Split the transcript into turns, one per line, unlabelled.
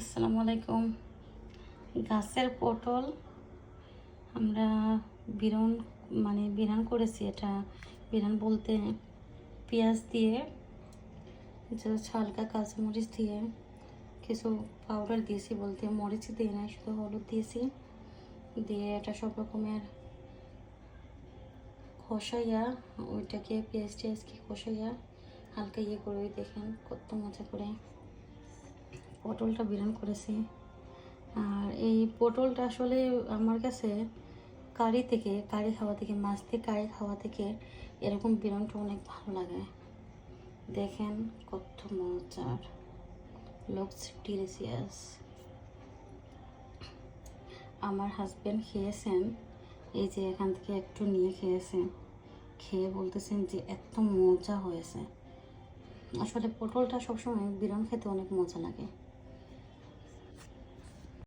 আসসালামু আলাইকুম। গাছের পটল আমরা বিরন মানে বিরান করেছি এটা, বিরান বলতে পেঁয়াজ দিয়ে জাস্ট হালকা কাঁচামরিচ দিয়ে, কিছু পাউডার দিয়েছি বলতে মরিচ দিয়ে নাই শুধু হলুদ দিয়েছি। দিয়ে এটা সব রকমের খসাইয়া ওইটাকে পেঁয়াজ টেয়াজকে খসাইয়া হালকা ইয়ে করে দেখেন, কত মজা করে। পটলটা বিরান করেছি। আর এই পটলটা আসলে আমার কাছে কারি থেকে, কারি খাওয়া থেকে, মাছ দিয়ে কারি খাওয়া থেকে এরকম বিরানটা অনেক ভালো লাগে। দেখেন কত মজার। লুকস ডিলিশিয়াস আমার হাজব্যান্ড খেয়েছেন, এই যে এখান থেকে একটু নিয়ে খেয়েছেন খেয়ে বলতেছেন যে এত মজা হয়েছে। আসলে পটলটা সবসময় বিরান খেতে অনেক মজা লাগে।